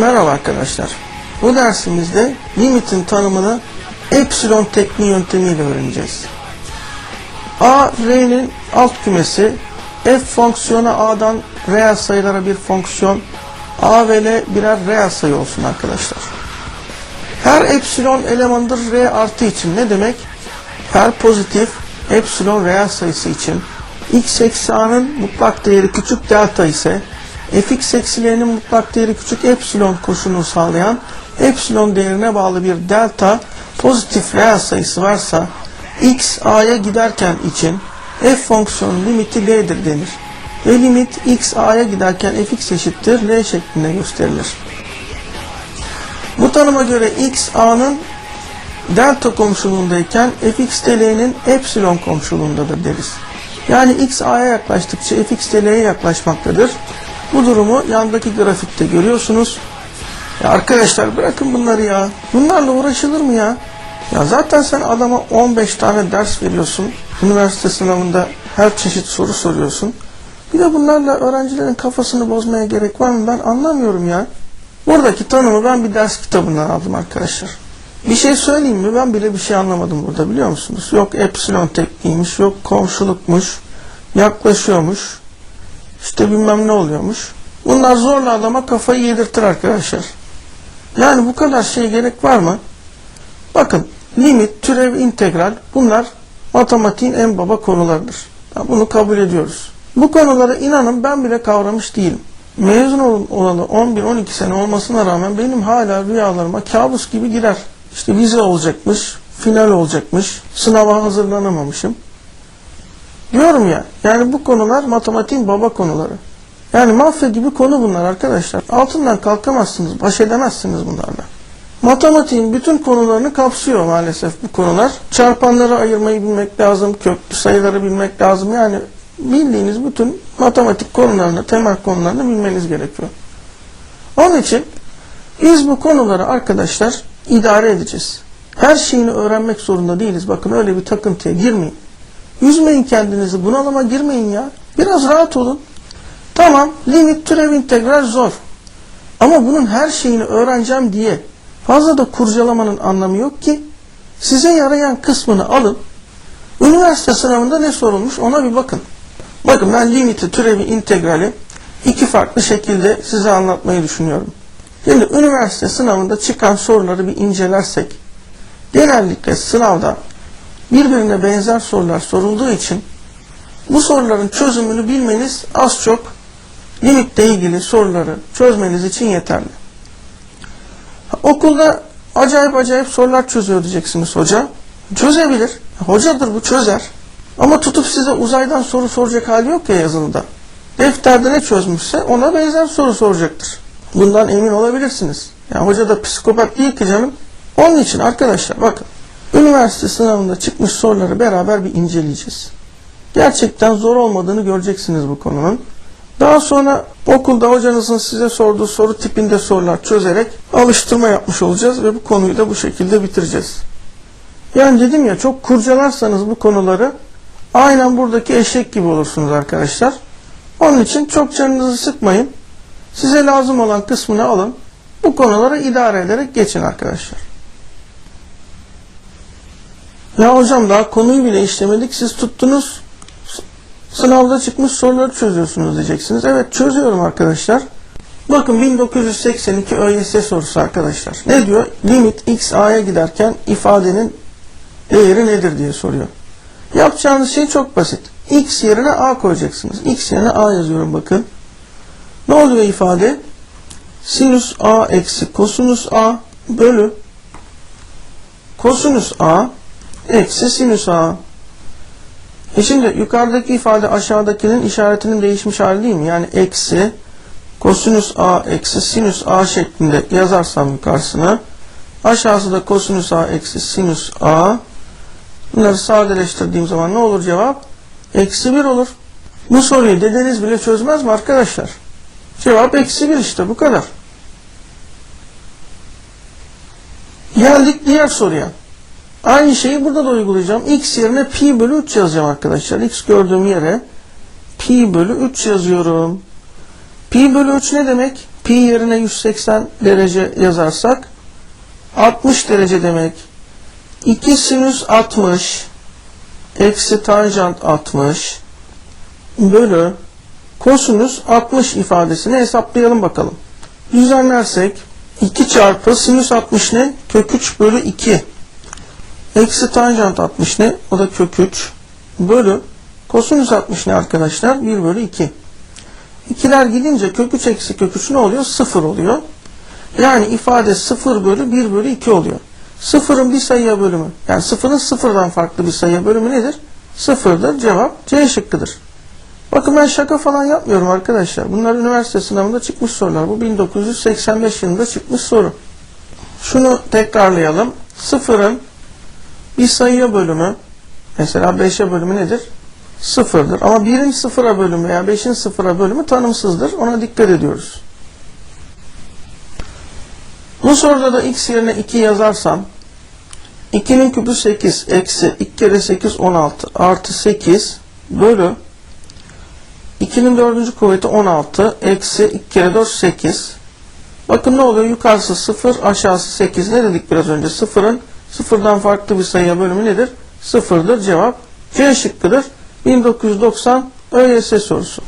Merhaba arkadaşlar. Bu dersimizde limitin tanımını epsilon tekniği yöntemiyle öğreneceğiz. A, R'nin alt kümesi, f fonksiyonu A'dan reel sayılara bir fonksiyon, A ve L birer reel sayı olsun arkadaşlar. Her epsilon elemandır R artı için ne demek? Her pozitif epsilon reel sayısı için x eksi a'nın mutlak değeri küçük delta ise fx eksi l'nin mutlak değeri küçük epsilon koşulunu sağlayan epsilon değerine bağlı bir delta pozitif reel sayısı varsa x a'ya giderken için f fonksiyonun limiti l'dir denir. Ve limit x a'ya giderken fx eşittir l şeklinde gösterilir. Bu tanıma göre x a'nın delta komşuluğundayken fx l'nin epsilon komşuluğundadır deriz. Yani x a'ya yaklaştıkça fx l'ye yaklaşmaktadır. Bu durumu yandaki grafikte görüyorsunuz. Ya arkadaşlar bırakın bunları ya. Bunlarla uğraşılır mı ya? Ya zaten sen adama 15 tane ders veriyorsun. Üniversite sınavında her çeşit soru soruyorsun. Bir de bunlarla öğrencilerin kafasını bozmaya gerek var mı ben anlamıyorum ya. Buradaki tanımı ben bir ders kitabından aldım arkadaşlar. Bir şey söyleyeyim mi? Ben bile bir şey anlamadım burada biliyor musunuz? Yok epsilon tekniğiymiş, yok komşulukmuş, yaklaşıyormuş, işte bilmem ne oluyormuş. Bunlar zorla adama kafayı yedirtir arkadaşlar. Yani bu kadar şey gerek var mı? Bakın limit, türev, integral bunlar matematiğin en baba konularıdır. Ya bunu kabul ediyoruz. Bu konuları inanın ben bile kavramış değilim. Mezun ol- olalı 11-12 sene olmasına rağmen benim hala rüyalarıma kabus gibi girer. İşte vize olacakmış, final olacakmış, sınava hazırlanamamışım. Diyorum ya, yani bu konular matematiğin baba konuları. Yani mafya gibi konu bunlar arkadaşlar. Altından kalkamazsınız, baş edemezsiniz bunlarla. Matematiğin bütün konularını kapsıyor maalesef bu konular. Çarpanları ayırmayı bilmek lazım, köklü sayıları bilmek lazım. Yani bildiğiniz bütün matematik konularını, temel konularını bilmeniz gerekiyor. Onun için biz bu konuları arkadaşlar idare edeceğiz. Her şeyini öğrenmek zorunda değiliz. Bakın öyle bir takıntıya girmeyin. Üzmeyin kendinizi, bunalıma girmeyin ya. Biraz rahat olun. Tamam, limit, türev, integral zor. Ama bunun her şeyini öğreneceğim diye fazla da kurcalamanın anlamı yok ki. Size yarayan kısmını alın. Üniversite sınavında ne sorulmuş ona bir bakın. Bakın ben limiti, türevi, integrali iki farklı şekilde size anlatmayı düşünüyorum. Şimdi üniversite sınavında çıkan soruları bir incelersek genellikle sınavda birbirine benzer sorular sorulduğu için bu soruların çözümünü bilmeniz az çok limitle ilgili soruları çözmeniz için yeterli. Okulda acayip acayip sorular çözüyor diyeceksiniz hoca. Çözebilir. Hocadır bu çözer. Ama tutup size uzaydan soru soracak hali yok ya yazılıda. Defterde ne çözmüşse ona benzer soru soracaktır. Bundan emin olabilirsiniz. Yani hoca da psikopat değil ki canım. Onun için arkadaşlar bakın. Üniversite sınavında çıkmış soruları beraber bir inceleyeceğiz. Gerçekten zor olmadığını göreceksiniz bu konunun. Daha sonra okulda hocanızın size sorduğu soru tipinde sorular çözerek alıştırma yapmış olacağız ve bu konuyu da bu şekilde bitireceğiz. Yani dedim ya çok kurcalarsanız bu konuları aynen buradaki eşek gibi olursunuz arkadaşlar. Onun için çok canınızı sıkmayın. Size lazım olan kısmını alın. Bu konuları idare ederek geçin arkadaşlar. Ya hocam daha konuyu bile işlemedik. Siz tuttunuz sınavda çıkmış soruları çözüyorsunuz diyeceksiniz. Evet çözüyorum arkadaşlar. Bakın 1982 ÖYS sorusu arkadaşlar. Ne diyor? Limit x a'ya giderken ifadenin değeri nedir diye soruyor. Yapacağınız şey çok basit. X yerine A koyacaksınız. X yerine A yazıyorum bakın. Ne oluyor ifade? Sinüs A eksi kosinüs A bölü kosinüs A eksi sinüs A. E şimdi yukarıdaki ifade aşağıdakinin işaretinin değişmiş hali değil mi? Yani eksi kosinüs A eksi sinüs A şeklinde yazarsam yukarısına aşağısı da kosinüs A eksi sinüs A Bunları sadeleştirdiğim zaman ne olur cevap? Eksi 1 olur. Bu soruyu dedeniz bile çözmez mi arkadaşlar? Cevap eksi 1 işte bu kadar. Geldik diğer soruya. Aynı şeyi burada da uygulayacağım. X yerine pi bölü 3 yazacağım arkadaşlar. X gördüğüm yere pi bölü 3 yazıyorum. Pi bölü 3 ne demek? Pi yerine 180 derece yazarsak 60 derece demek. 2 sinüs 60 eksi tanjant 60 bölü kosinüs 60 ifadesini hesaplayalım bakalım. Düzenlersek 2 çarpı sinüs 60 ne? Kök 3 bölü 2. Eksi tanjant 60 ne? O da kök 3 bölü kosinüs 60 ne arkadaşlar? 1 bölü 2. İkiler gidince kök 3 eksi kök 3 ne oluyor? 0 oluyor. Yani ifade 0 bölü 1 bölü 2 oluyor. Sıfırın bir sayıya bölümü. Yani sıfırın sıfırdan farklı bir sayıya bölümü nedir? Sıfırdır. Cevap C şıkkıdır. Bakın ben şaka falan yapmıyorum arkadaşlar. Bunlar üniversite sınavında çıkmış sorular. Bu 1985 yılında çıkmış soru. Şunu tekrarlayalım. Sıfırın bir sayıya bölümü mesela 5'e bölümü nedir? Sıfırdır. Ama 1'in sıfıra bölümü veya 5'in sıfıra bölümü tanımsızdır. Ona dikkat ediyoruz. Bu soruda da x yerine 2 yazarsam 2'nin küpü 8 eksi 2 kere 8 16 artı 8 bölü 2'nin dördüncü kuvveti 16 eksi 2 kere 4 8 bakın ne oluyor yukarısı 0 aşağısı 8 ne dedik biraz önce sıfırın sıfırdan farklı bir sayıya bölümü nedir? Sıfırdır cevap C şıkkıdır. 1990 ÖYS sorusu.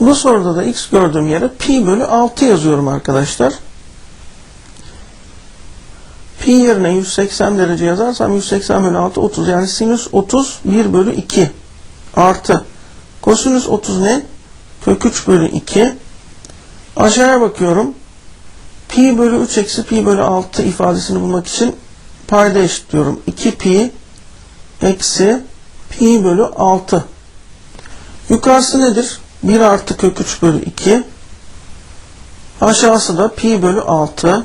Bu soruda da x gördüğüm yere pi bölü 6 yazıyorum arkadaşlar. Pi yerine 180 derece yazarsam 180 bölü 6 30 yani sinüs 30 1 bölü 2 artı. Kosinüs 30 ne? Kök 3 bölü 2 aşağıya bakıyorum pi bölü 3 eksi pi bölü 6 ifadesini bulmak için payda eşitliyorum 2 pi eksi pi bölü 6 yukarısı nedir? 1 artı kök 3 bölü 2 aşağısı da pi bölü 6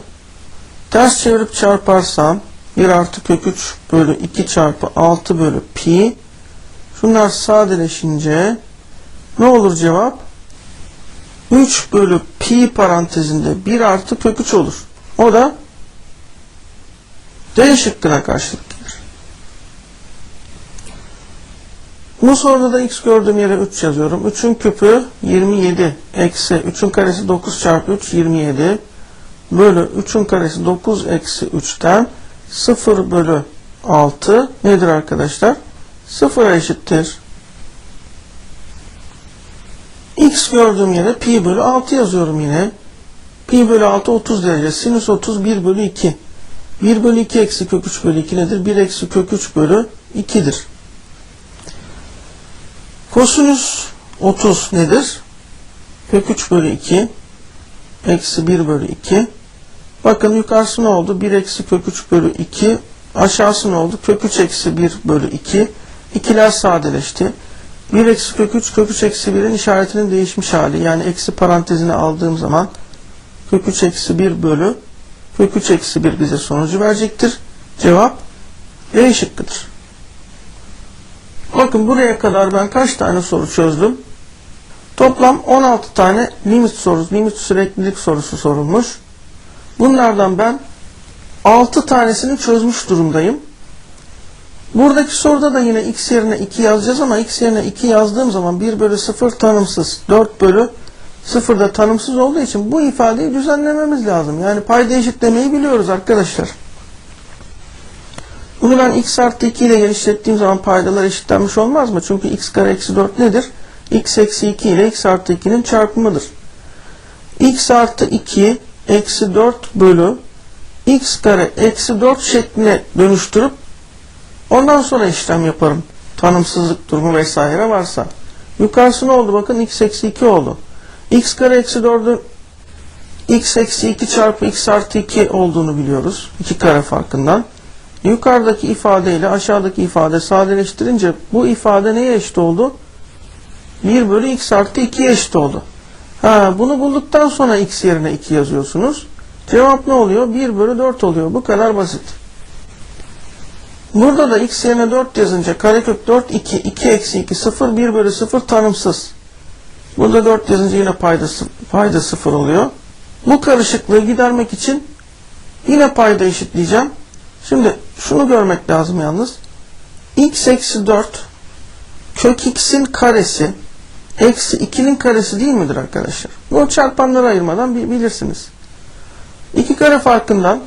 Ters çevirip çarparsam 1 artı kök 3 bölü 2 çarpı 6 bölü pi. Şunlar sadeleşince ne olur cevap? 3 bölü pi parantezinde 1 artı kök 3 olur. O da D şıkkına karşılık gelir. Bu soruda da x gördüğüm yere 3 yazıyorum. 3'ün küpü 27 eksi 3'ün karesi 9 çarpı 3 27 bölü 3'ün karesi 9 eksi 3'ten 0 bölü 6 nedir arkadaşlar? 0'a eşittir. X gördüğüm yere pi bölü 6 yazıyorum yine. Pi bölü 6 30 derece. Sinüs 30 1 bölü 2. 1 bölü 2 eksi kök 3 bölü 2 nedir? 1 eksi kök 3 bölü 2'dir. Kosinüs 30 nedir? Kök 3 bölü 2 eksi 1 bölü 2 Bakın yukarısı ne oldu? 1 eksi kök 3 bölü 2. Aşağısı ne oldu? Kök 3 eksi 1 bölü 2. İkiler sadeleşti. 1 eksi kök 3, kök 3 eksi 1'in işaretinin değişmiş hali. Yani eksi parantezine aldığım zaman kök 3 eksi 1 bölü kök 3 eksi 1 bize sonucu verecektir. Cevap E şıkkıdır. Bakın buraya kadar ben kaç tane soru çözdüm? Toplam 16 tane limit sorusu, limit süreklilik sorusu sorulmuş. Bunlardan ben 6 tanesini çözmüş durumdayım. Buradaki soruda da yine x yerine 2 yazacağız ama x yerine 2 yazdığım zaman 1 bölü 0 tanımsız. 4 bölü 0 da tanımsız olduğu için bu ifadeyi düzenlememiz lazım. Yani payda eşitlemeyi biliyoruz arkadaşlar. Bunu ben x artı 2 ile genişlettiğim zaman paydalar eşitlenmiş olmaz mı? Çünkü x kare eksi 4 nedir? x eksi 2 ile x artı 2'nin çarpımıdır. x artı 2 eksi 4 bölü x kare eksi 4 şekline dönüştürüp ondan sonra işlem yaparım. Tanımsızlık durumu vesaire varsa. Yukarısı ne oldu? Bakın x eksi 2 oldu. x kare eksi 4'ün x eksi 2 çarpı x artı 2 olduğunu biliyoruz. 2 kare farkından. Yukarıdaki ifade ile aşağıdaki ifade sadeleştirince bu ifade neye eşit oldu? 1 bölü x artı 2'ye eşit oldu. Ha, bunu bulduktan sonra x yerine 2 yazıyorsunuz. Cevap ne oluyor? 1 bölü 4 oluyor. Bu kadar basit. Burada da x yerine 4 yazınca karekök 4 2. 2 eksi 2 0. 1 bölü 0 tanımsız. Burada 4 yazınca yine payda, payda 0 oluyor. Bu karışıklığı gidermek için yine payda eşitleyeceğim. Şimdi şunu görmek lazım yalnız. x eksi 4 kök x'in karesi eksi 2'nin karesi değil midir arkadaşlar? Bu O çarpanları ayırmadan bi- bilirsiniz. İki kare farkından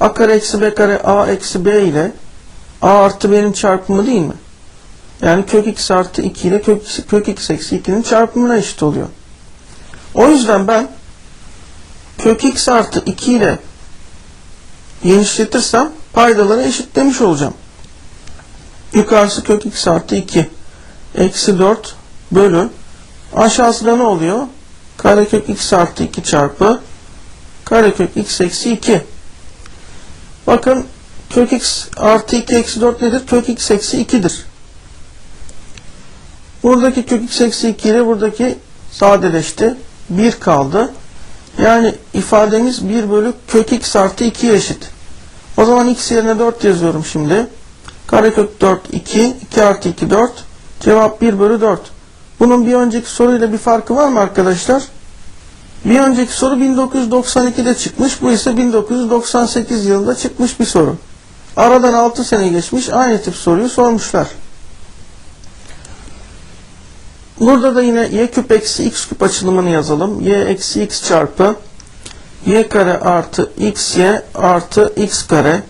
a kare eksi b kare a eksi b ile a artı b'nin çarpımı değil mi? Yani kök x artı 2 ile kök, kök x eksi 2'nin çarpımına eşit oluyor. O yüzden ben kök x artı 2 ile genişletirsem paydaları eşitlemiş olacağım. Yukarısı kök x artı 2 eksi 4 bölü aşağısı da ne oluyor? Karekök x artı 2 çarpı karekök x eksi 2. Bakın kök x artı 2 eksi 4 nedir? Kök x eksi 2'dir. Buradaki kök x eksi 2 ile buradaki sadeleşti. 1 kaldı. Yani ifademiz 1 bölü kök x artı 2 eşit. O zaman x yerine 4 yazıyorum şimdi. Karekök 4 2. 2 artı 2 4. Cevap 1 bölü 4. Bunun bir önceki soruyla bir farkı var mı arkadaşlar? Bir önceki soru 1992'de çıkmış. Bu ise 1998 yılında çıkmış bir soru. Aradan 6 sene geçmiş. Aynı tip soruyu sormuşlar. Burada da yine y küp eksi x küp açılımını yazalım. y eksi x çarpı y kare artı xy artı x kare.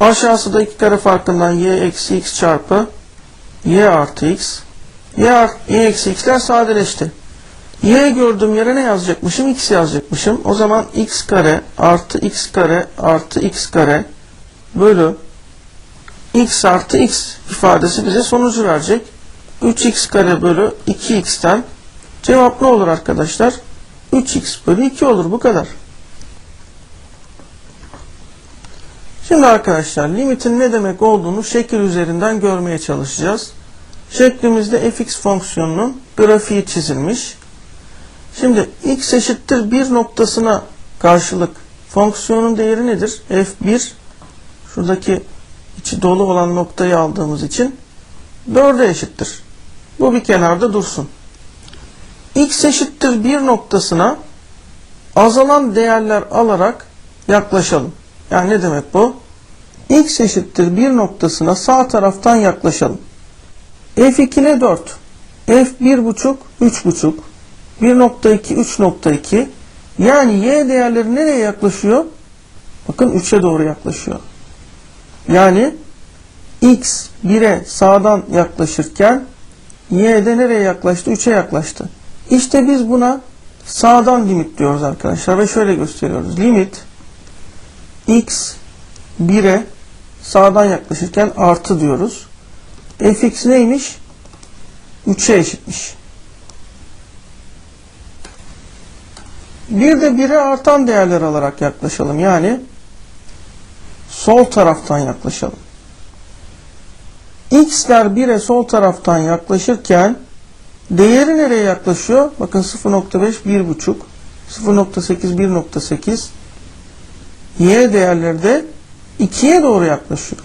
Aşağısı da iki kare farkından y eksi x çarpı y artı x. y, art, y eksi x'ler sadeleşti. Y gördüğüm yere ne yazacakmışım? x yazacakmışım. O zaman x kare artı x kare artı x kare bölü x artı x ifadesi bize sonucu verecek. 3x kare bölü 2x'ten cevap ne olur arkadaşlar? 3x bölü 2 olur bu kadar. Şimdi arkadaşlar limitin ne demek olduğunu şekil üzerinden görmeye çalışacağız. Şeklimizde fx fonksiyonunun grafiği çizilmiş. Şimdi x eşittir 1 noktasına karşılık fonksiyonun değeri nedir? f1 şuradaki içi dolu olan noktayı aldığımız için 4'e eşittir. Bu bir kenarda dursun. x eşittir 1 noktasına azalan değerler alarak yaklaşalım. Yani ne demek bu? x eşittir 1 noktasına sağ taraftan yaklaşalım. f2 ne 4? f1,5 3,5 1.2 3.2 yani y değerleri nereye yaklaşıyor? Bakın 3'e doğru yaklaşıyor. Yani x 1'e sağdan yaklaşırken y de nereye yaklaştı? 3'e yaklaştı. İşte biz buna sağdan limit diyoruz arkadaşlar ve şöyle gösteriyoruz. Limit x 1'e sağdan yaklaşırken artı diyoruz. fx neymiş? 3'e eşitmiş. Bir de 1'e artan değerler alarak yaklaşalım. Yani sol taraftan yaklaşalım. x'ler 1'e sol taraftan yaklaşırken değeri nereye yaklaşıyor? Bakın 0.5 1.5 0.8 1.8 y değerleri de 2'ye doğru yaklaşıyor.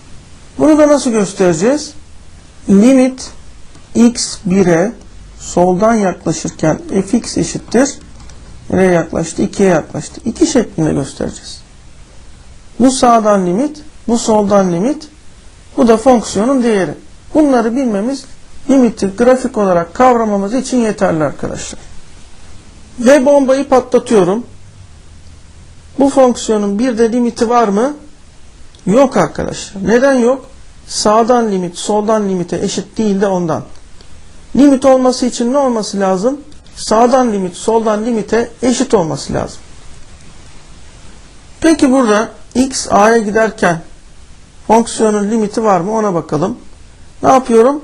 Bunu da nasıl göstereceğiz? Limit x 1'e soldan yaklaşırken fx eşittir. Nereye yaklaştı? 2'ye yaklaştı. 2 şeklinde göstereceğiz. Bu sağdan limit, bu soldan limit, bu da fonksiyonun değeri. Bunları bilmemiz limiti grafik olarak kavramamız için yeterli arkadaşlar. Ve bombayı patlatıyorum. Bu fonksiyonun bir de limiti var mı? Yok arkadaşlar. Neden yok? Sağdan limit soldan limite eşit değil de ondan. Limit olması için ne olması lazım? Sağdan limit soldan limite eşit olması lazım. Peki burada x a'ya giderken fonksiyonun limiti var mı ona bakalım. Ne yapıyorum?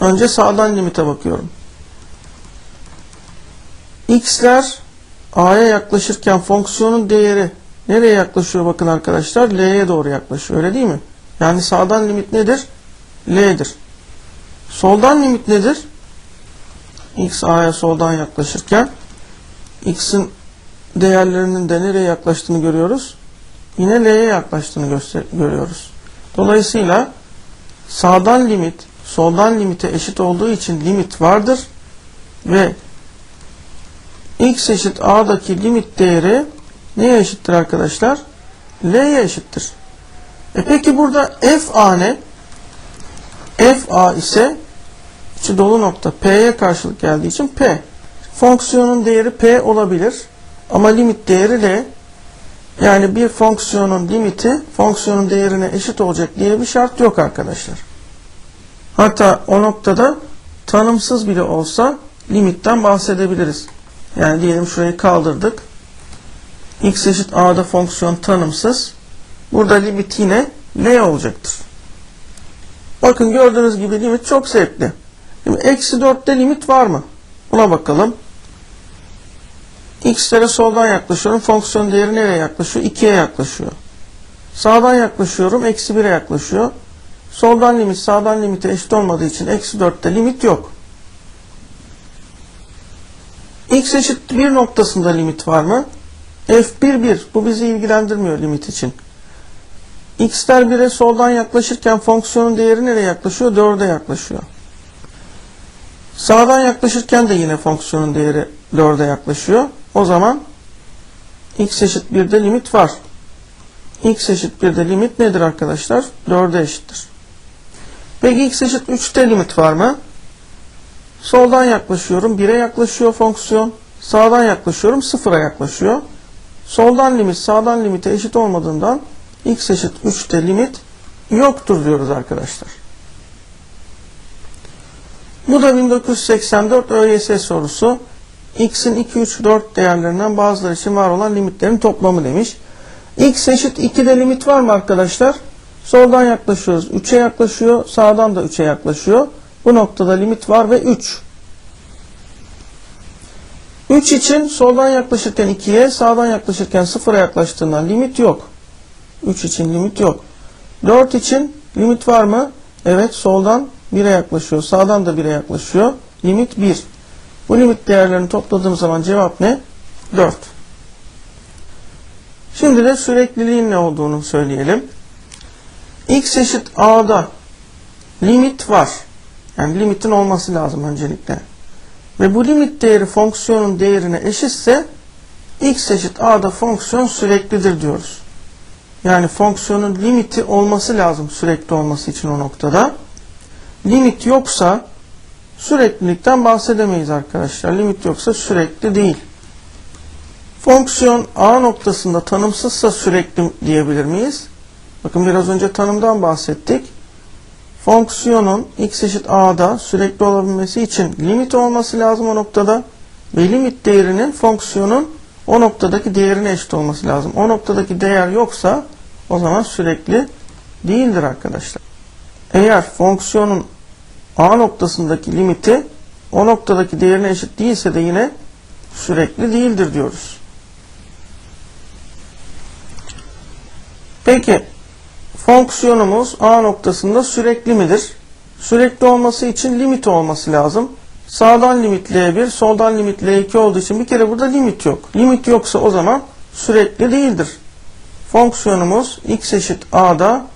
Önce sağdan limite bakıyorum. x'ler a'ya yaklaşırken fonksiyonun değeri nereye yaklaşıyor bakın arkadaşlar? l'ye doğru yaklaşıyor öyle değil mi? Yani sağdan limit nedir? l'dir. Soldan limit nedir? X a'ya soldan yaklaşırken x'in değerlerinin de nereye yaklaştığını görüyoruz. Yine l'ye yaklaştığını görüyoruz. Dolayısıyla sağdan limit soldan limite eşit olduğu için limit vardır ve x eşit a'daki limit değeri neye eşittir arkadaşlar? l'ye eşittir. E peki burada f a ne? f a ise içi dolu nokta P'ye karşılık geldiği için P. Fonksiyonun değeri P olabilir ama limit değeri L. Yani bir fonksiyonun limiti fonksiyonun değerine eşit olacak diye bir şart yok arkadaşlar. Hatta o noktada tanımsız bile olsa limitten bahsedebiliriz. Yani diyelim şurayı kaldırdık. x eşit a'da fonksiyon tanımsız. Burada limit yine l olacaktır. Bakın gördüğünüz gibi limit çok zevkli. Şimdi eksi 4'te limit var mı? Buna bakalım. x'lere soldan yaklaşıyorum. Fonksiyon değeri nereye yaklaşıyor? 2'ye yaklaşıyor. Sağdan yaklaşıyorum. Eksi 1'e yaklaşıyor. Soldan limit sağdan limite eşit olmadığı için eksi 4'te limit yok. x eşit 1 noktasında limit var mı? f1 1. Bu bizi ilgilendirmiyor limit için. x'ler 1'e soldan yaklaşırken fonksiyonun değeri nereye yaklaşıyor? 4'e yaklaşıyor. Sağdan yaklaşırken de yine fonksiyonun değeri 4'e yaklaşıyor. O zaman x eşit 1'de limit var. x eşit 1'de limit nedir arkadaşlar? 4'e eşittir. Peki x eşit 3'te limit var mı? Soldan yaklaşıyorum. 1'e yaklaşıyor fonksiyon. Sağdan yaklaşıyorum. 0'a yaklaşıyor. Soldan limit sağdan limite eşit olmadığından x eşit 3'te limit yoktur diyoruz arkadaşlar. Bu da 1984 ÖYS sorusu. x'in 2, 3, 4 değerlerinden bazıları için var olan limitlerin toplamı demiş. x eşit 2'de limit var mı arkadaşlar? Soldan yaklaşıyoruz. 3'e yaklaşıyor. Sağdan da 3'e yaklaşıyor. Bu noktada limit var ve 3. 3 için soldan yaklaşırken 2'ye, sağdan yaklaşırken 0'a yaklaştığından limit yok. 3 için limit yok. 4 için limit var mı? Evet, soldan 1'e yaklaşıyor, sağdan da 1'e yaklaşıyor. Limit 1. Bu limit değerlerini topladığım zaman cevap ne? 4. Şimdi de sürekliliğin ne olduğunu söyleyelim. x eşit a'da limit var. Yani limitin olması lazım öncelikle. Ve bu limit değeri fonksiyonun değerine eşitse x eşit a'da fonksiyon süreklidir diyoruz. Yani fonksiyonun limiti olması lazım sürekli olması için o noktada. Limit yoksa süreklilikten bahsedemeyiz arkadaşlar. Limit yoksa sürekli değil. Fonksiyon a noktasında tanımsızsa sürekli diyebilir miyiz? Bakın biraz önce tanımdan bahsettik. Fonksiyonun x eşit a'da sürekli olabilmesi için limit olması lazım o noktada. Ve limit değerinin fonksiyonun o noktadaki değerine eşit olması lazım. O noktadaki değer yoksa o zaman sürekli değildir arkadaşlar. Eğer fonksiyonun a noktasındaki limiti o noktadaki değerine eşit değilse de yine sürekli değildir diyoruz. Peki fonksiyonumuz a noktasında sürekli midir? Sürekli olması için limit olması lazım. Sağdan limit L1, soldan limit L2 olduğu için bir kere burada limit yok. Limit yoksa o zaman sürekli değildir. Fonksiyonumuz x eşit a'da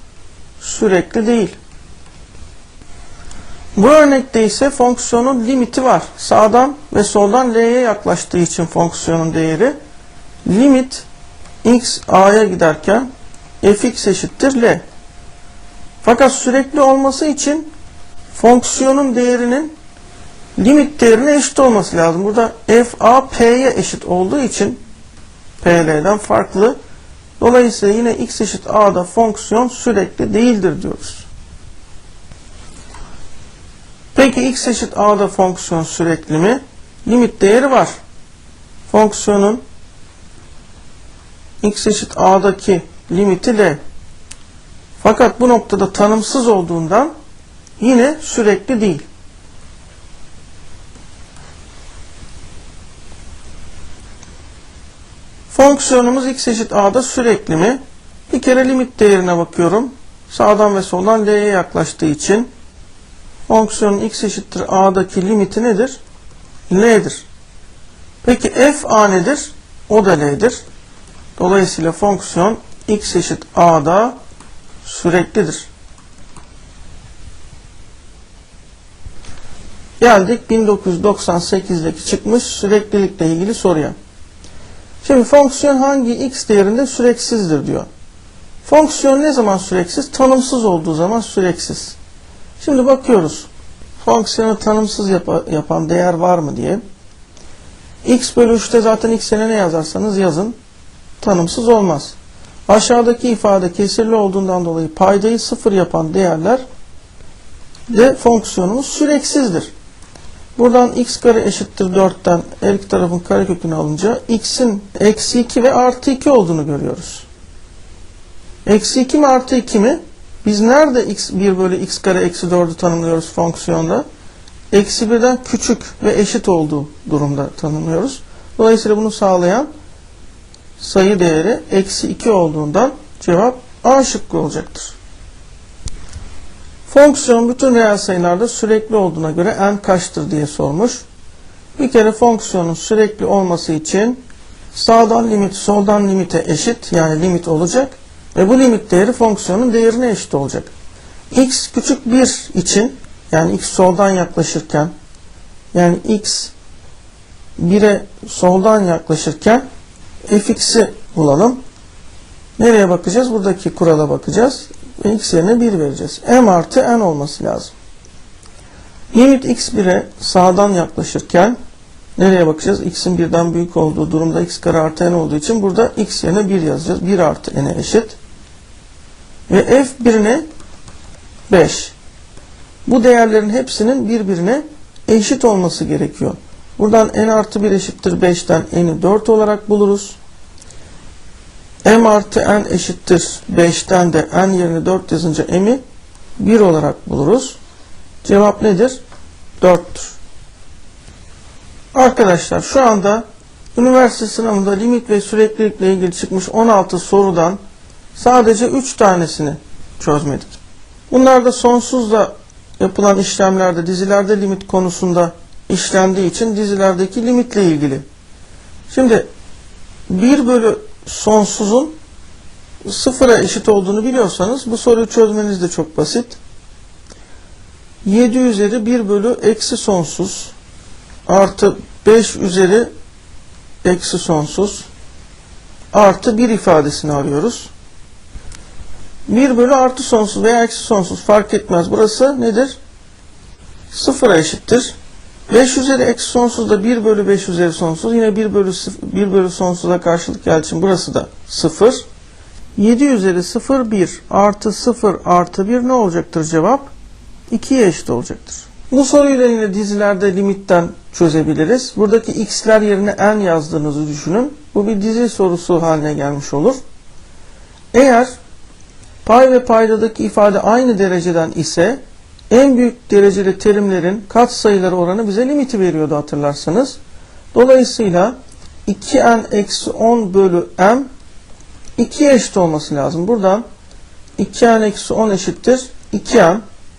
sürekli değil. Bu örnekte ise fonksiyonun limiti var. Sağdan ve soldan L'ye yaklaştığı için fonksiyonun değeri limit x a'ya giderken fx eşittir L. Fakat sürekli olması için fonksiyonun değerinin limit değerine eşit olması lazım. Burada f a p'ye eşit olduğu için pl'den farklı. Dolayısıyla yine x eşit a'da fonksiyon sürekli değildir diyoruz. Peki x eşit a'da fonksiyon sürekli mi? Limit değeri var. Fonksiyonun x eşit a'daki limiti L. Fakat bu noktada tanımsız olduğundan yine sürekli değil. Fonksiyonumuz x eşit a'da sürekli mi? Bir kere limit değerine bakıyorum. Sağdan ve soldan l'ye yaklaştığı için fonksiyonun x eşittir a'daki limiti nedir? L'dir. Peki f a nedir? O da l'dir. Dolayısıyla fonksiyon x eşit a'da süreklidir. Geldik 1998'deki çıkmış süreklilikle ilgili soruya. Şimdi fonksiyon hangi x değerinde süreksizdir diyor. Fonksiyon ne zaman süreksiz? Tanımsız olduğu zaman süreksiz. Şimdi bakıyoruz. fonksiyonu tanımsız yapa- yapan değer var mı diye. x bölü 3'te zaten x yerine ne yazarsanız yazın. Tanımsız olmaz. Aşağıdaki ifade kesirli olduğundan dolayı paydayı sıfır yapan değerler de fonksiyonumuz süreksizdir. Buradan x kare eşittir 4'ten her iki tarafın karekökünü alınca x'in eksi 2 ve artı 2 olduğunu görüyoruz. Eksi 2 mi artı 2 mi? Biz nerede x 1 bölü x kare eksi 4'ü tanımlıyoruz fonksiyonda? Eksi 1'den küçük ve eşit olduğu durumda tanımlıyoruz. Dolayısıyla bunu sağlayan sayı değeri eksi 2 olduğundan cevap A şıkkı olacaktır. Fonksiyon bütün reel sayılarda sürekli olduğuna göre n kaçtır diye sormuş. Bir kere fonksiyonun sürekli olması için sağdan limit soldan limite eşit yani limit olacak ve bu limit değeri fonksiyonun değerine eşit olacak. x küçük 1 için yani x soldan yaklaşırken yani x 1'e soldan yaklaşırken fx'i bulalım. Nereye bakacağız? Buradaki kurala bakacağız. X yerine 1 vereceğiz. m artı n olması lazım. Limit x1'e sağdan yaklaşırken nereye bakacağız? x'in birden büyük olduğu durumda x kare artı n olduğu için burada x yerine 1 yazacağız. 1 artı n'e eşit. Ve f1'ine 5. Bu değerlerin hepsinin birbirine eşit olması gerekiyor. Buradan n artı 1 eşittir 5'ten n'i 4 olarak buluruz. m artı n eşittir 5'ten de n yerine 4 yazınca m'i 1 olarak buluruz. Cevap nedir? 4'tür. Arkadaşlar şu anda üniversite sınavında limit ve süreklilikle ilgili çıkmış 16 sorudan sadece 3 tanesini çözmedik. Bunlar da sonsuzla yapılan işlemlerde dizilerde limit konusunda işlendiği için dizilerdeki limitle ilgili. Şimdi 1 bölü sonsuzun sıfıra eşit olduğunu biliyorsanız bu soruyu çözmeniz de çok basit. 7 üzeri 1 bölü eksi sonsuz artı 5 üzeri eksi sonsuz artı 1 ifadesini arıyoruz. 1 bölü artı sonsuz veya eksi sonsuz fark etmez. Burası nedir? Sıfıra eşittir. 5 üzeri eksi sonsuz da 1 bölü 5 üzeri sonsuz. Yine 1 bölü, 1 bölü sonsuza karşılık geldiği için burası da 0. 7 üzeri 0 1 artı 0 artı 1 ne olacaktır cevap? 2'ye eşit olacaktır. Bu soruyu da yine dizilerde limitten çözebiliriz. Buradaki x'ler yerine n yazdığınızı düşünün. Bu bir dizi sorusu haline gelmiş olur. Eğer pay ve paydadaki ifade aynı dereceden ise en büyük dereceli terimlerin katsayıları oranı bize limiti veriyordu hatırlarsanız. Dolayısıyla 2n eksi 10 bölü m 2'ye eşit olması lazım. Buradan 2n eksi 10 eşittir 2m.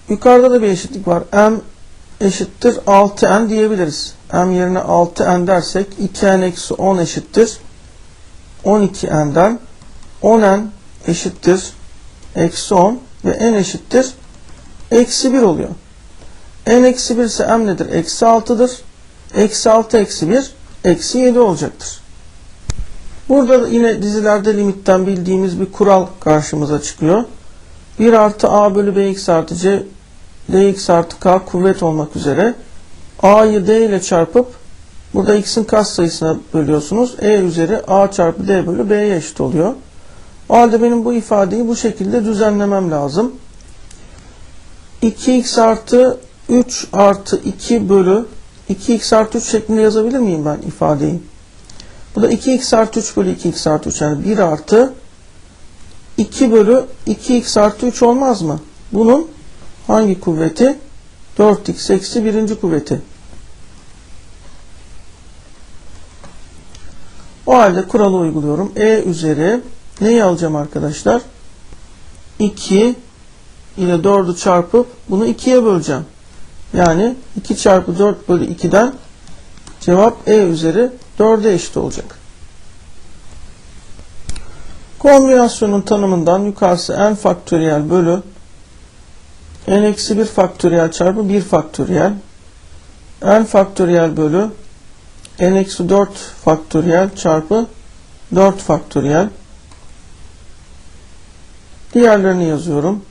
Yukarıda da bir eşitlik var. m eşittir 6n diyebiliriz. m yerine 6n dersek 2n eksi 10 eşittir 12n'den 10n eşittir eksi 10 ve n eşittir eksi 1 oluyor. n eksi 1 ise m nedir? Eksi 6'dır. Eksi 6 eksi 1 eksi 7 olacaktır. Burada da yine dizilerde limitten bildiğimiz bir kural karşımıza çıkıyor. 1 artı a bölü bx artı c dx artı k kuvvet olmak üzere a'yı d ile çarpıp burada x'in katsayısına bölüyorsunuz. e üzeri a çarpı d bölü b'ye eşit oluyor. O halde benim bu ifadeyi bu şekilde düzenlemem lazım. 2x artı 3 artı 2 bölü 2x artı 3 şeklinde yazabilir miyim ben ifadeyi? Bu da 2x artı 3 bölü 2x artı 3 yani 1 artı 2 bölü 2x artı 3 olmaz mı? Bunun hangi kuvveti? 4x eksi birinci kuvveti. O halde kuralı uyguluyorum. E üzeri neyi alacağım arkadaşlar? 2 ile 4'ü çarpıp bunu 2'ye böleceğim. Yani 2 çarpı 4 bölü 2'den cevap E üzeri 4'e eşit olacak. Kombinasyonun tanımından yukarısı n faktöriyel bölü n eksi 1 faktöriyel çarpı 1 faktöriyel n faktöriyel bölü n eksi 4 faktöriyel çarpı 4 faktöriyel diğerlerini yazıyorum.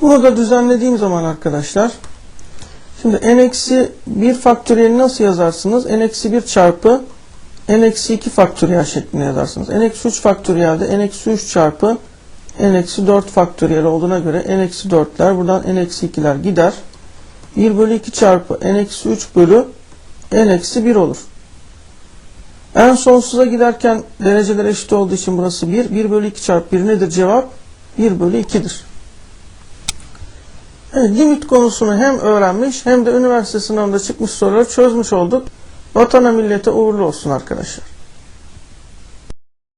Bunu da düzenlediğim zaman arkadaşlar şimdi n-1 faktöriyeli nasıl yazarsınız? n-1 çarpı n-2 faktöriyel şeklinde yazarsınız. n-3 faktöriyelde n-3 çarpı n-4 faktöriyel olduğuna göre n-4'ler buradan n-2'ler gider. 1 bölü 2 çarpı n-3 bölü n-1 olur. En sonsuza giderken dereceler eşit olduğu için burası 1. 1 bölü 2 çarpı 1 nedir cevap? 1 bölü 2'dir. Evet, limit konusunu hem öğrenmiş hem de üniversite sınavında çıkmış soruları çözmüş olduk. Vatana millete uğurlu olsun arkadaşlar.